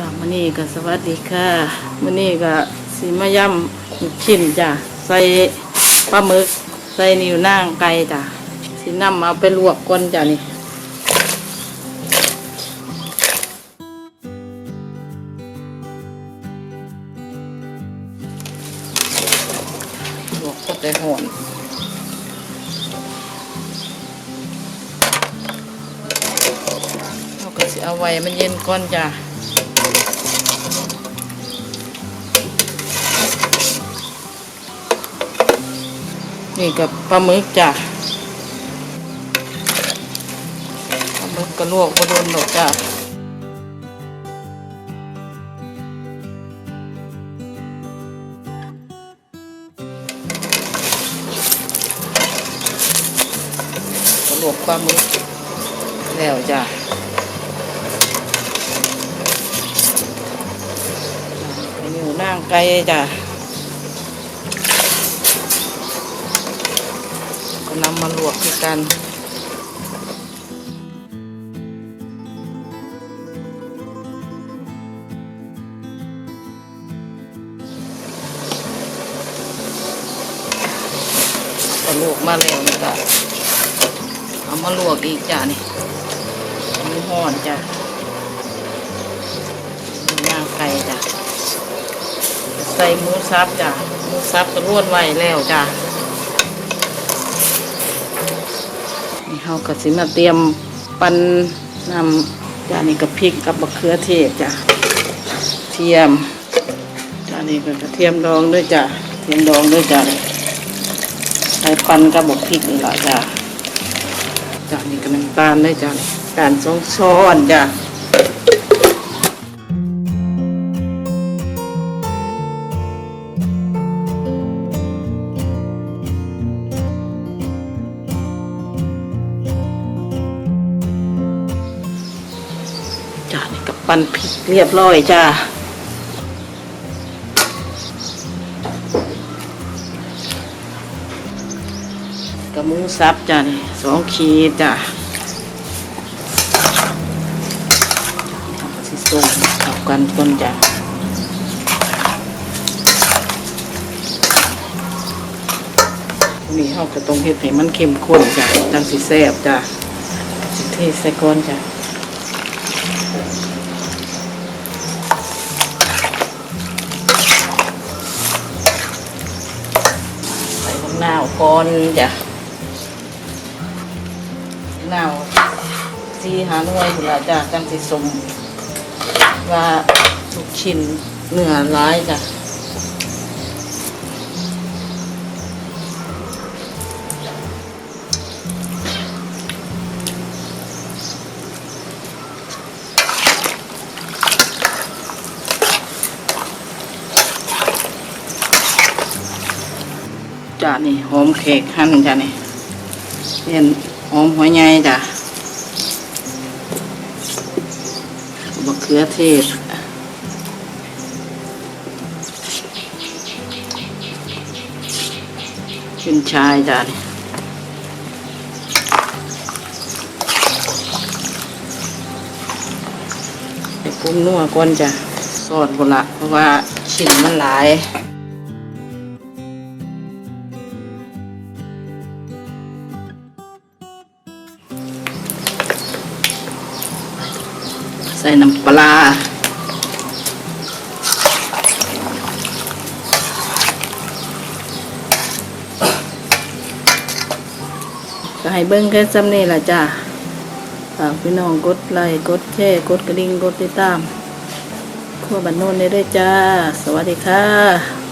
จ้ามื้อนี้ก็สวัสดีค่ะมื้อนี้ก็สิมาย่ำลูกชิ้นจ้ะใส่ปลาหมึกใส่นิ้วนางไก่จ้ะสินำเอาไปลวกก่อนจ้ะนี่ลวกก็ได้หอนเราก็สิเอาไว้มันเย็นก่อนจ้ะ นี่กับปลาหมึกจ้ะปลาหมึกกระลวกกระโดนดอกจ้ะกระลวกปลาหมึกแล้วจ้ะไปอยู่นั่งไกลจ้ะ นำมาลวกด้วยกันก็ลวกมาแล้วนี่ก็เอามาลวกอีกจ้ะนี่มีห่อนจ้ะมีย่างไก่จ้ะใส่หมูสับจ้ะหมูสับก็ล้วนไว้แล้วจ้ะ เราก็สิมาเตรียมปันนำจานนี้กับพริกกับมะเขือเทศจ้ะเทียมจานนี้ก็กระเทียมดองด้วยจ้ะเทียมดองด้วยจ้ะใส่ปันกับบกพริกนี่แหละจ้ะจานนี้ก็น้ำตาลด้วยจ้ะการสองช้อนจ้ะ ปั้นพริกเรียบร้อยจ้ะกับหมูสับจ้ะนี่สองขีดจ้ะทำสิส่งเข้ากันคนจ้ะนี่เขาก็ต้องเฮ็ดให้มันเข้มข้นจ้ะจังสิแซ่บจ้ะสิเทใส่ก้อนจ้ะ อนจ้ะน่าวซีหาหน่วยอยู่และจ้ะจังสิสมว่าทุกชิ้นเนื้อร้ายจ้ะ จ้ะนี่หอมเค้กหั่นจ้ะนี่เป็นหอมหัวใหญ่จ้ะบะเขือเทศขึ้นชายจ้ะนี่ไปปรุงนัวก่อนจ้ะซอสบละเพราะว่าชิ้นมันหลาย ส่น้ำปลาก็ให้เบิ้งแค่ซ้ำนี่ล่ะจ้าฝากพี่น้องกดไลค์กดแชร์กดกระดิ่งกดติดตามขั้วบันโนนได้ด้วยจ้า สวัสดีค่ะ